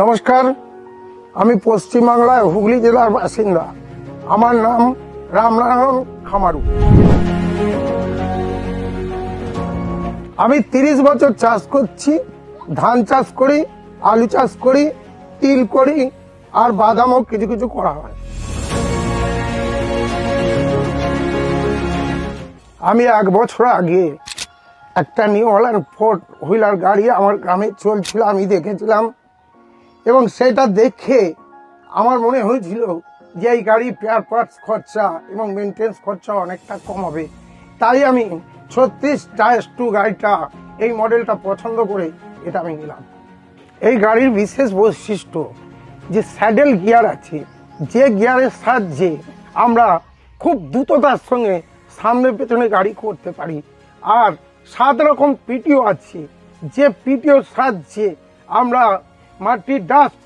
নমস্কার, আমি পশ্চিমবাংলায় হুগলি জেলার বাসিন্দা। আমার নাম রামনারায়ণ খামারু। আমি তিরিশ বছর চাষ করছি, ধান চাষ করি, আলু চাষ করি, তিল করি, আর বাদামও কিছু কিছু করা হয়। আমি এক বছর আগে একটা নিউ হল্যান্ড ফোর্ট হুইলার গাড়ি আমার গ্রামে চলছিল, আমি দেখেছিলাম। এবং সেটা দেখে আমার মনে হয়েছিল যে এই গাড়ি পেয়ার পার্টস খরচা এবং মেনটেন্স খরচা অনেকটা কম হবে। তাই আমি ছত্রিশ ডায়েস টু গাড়িটা এই মডেলটা পছন্দ করে এটা আমি নিলাম। এই গাড়ির বিশেষ বৈশিষ্ট্য যে স্যাডেল গিয়ার আছে, যে গিয়ারের সাহায্যে আমরা খুব দ্রুততার সঙ্গে সামনে পেছনে গাড়ি করতে পারি। আর সাত রকম পিটিও আছে, যে পিটিওর সাহায্যে আমরা মাটির ডাস্ট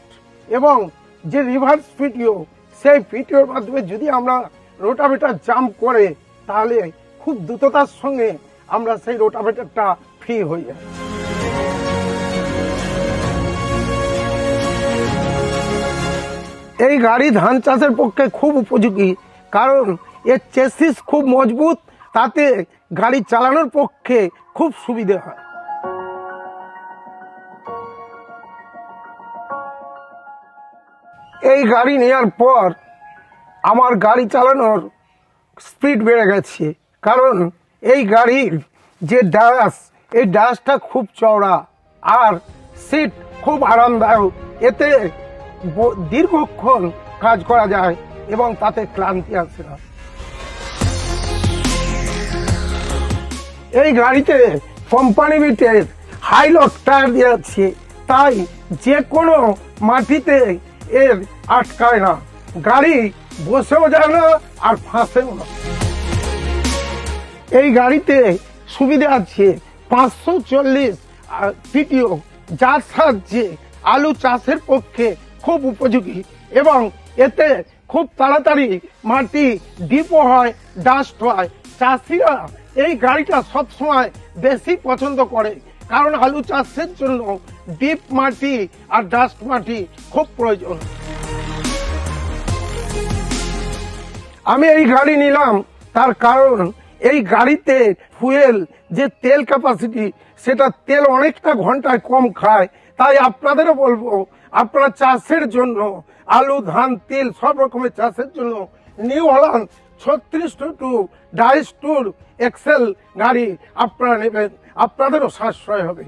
এবং যে রিভার্স পিটিও সেই পিটিওর মাধ্যমে যদি আমরা রোটাভেটার জাম্প করে, তাহলে খুব দ্রুততার সঙ্গে আমরা সেই রোটাভেটারটা ফ্রি হয়ে যাই। এই গাড়ি ধান চাষের পক্ষে খুব উপযোগী, কারণ এর চেসিস খুব মজবুত, তাতে গাড়ি চালানোর পক্ষে খুব সুবিধে হয়। এই গাড়ি নেওয়ার পর আমার গাড়ি চালানোর স্পিড বেড়ে গেছে। কারণ এই গাড়ির যে ডাস এই ডাসটা খুব চওড়া আর সিট খুব আরামদায়ক। এতে দীর্ঘক্ষণ কাজ করা যায় এবং তাতে ক্লান্তি আসে না। এই গাড়িতে কোম্পানি বিটের হাইলক টায়ার দেওয়া আছে তাই যে কোনো মাটিতে এর আটকায় না। গাড়ি বসেও যায় না আর ফাঁসেও না। এই গাড়িতে সুবিধা আছে পাঁচশো চল্লিশ পিটিও যার সাহায্যে আলু চাষের পক্ষে খুব উপযোগী এবং এতে খুব তাড়াতাড়ি মাটি ডিপও হয়, ডাস্ট হয়। চাষিরা এই গাড়িটা সবসময় বেশি পছন্দ করে। কারণ আলু চাষের জন্য ডিপ মাটি আর ডাস্ট মাটি খুব প্রয়োজন। আমি এই গাড়ি নিলাম, তার কারণ এই গাড়িতে ফুয়েল যে তেল ক্যাপাসিটি সেটা তেল অনেকটা ঘন্টায় কম খায়। তাই আপনাদেরও বলব, আপনারা চাষের জন্য আলু, ধান, তেল সব রকমের চাষের জন্য নিউ হল্যান্ড ছত্রিশ টু টু ডাইস টুর এক্সেল গাড়ি আপনারা নেবেন। আপনাদেরও সাশ্রয় হবে।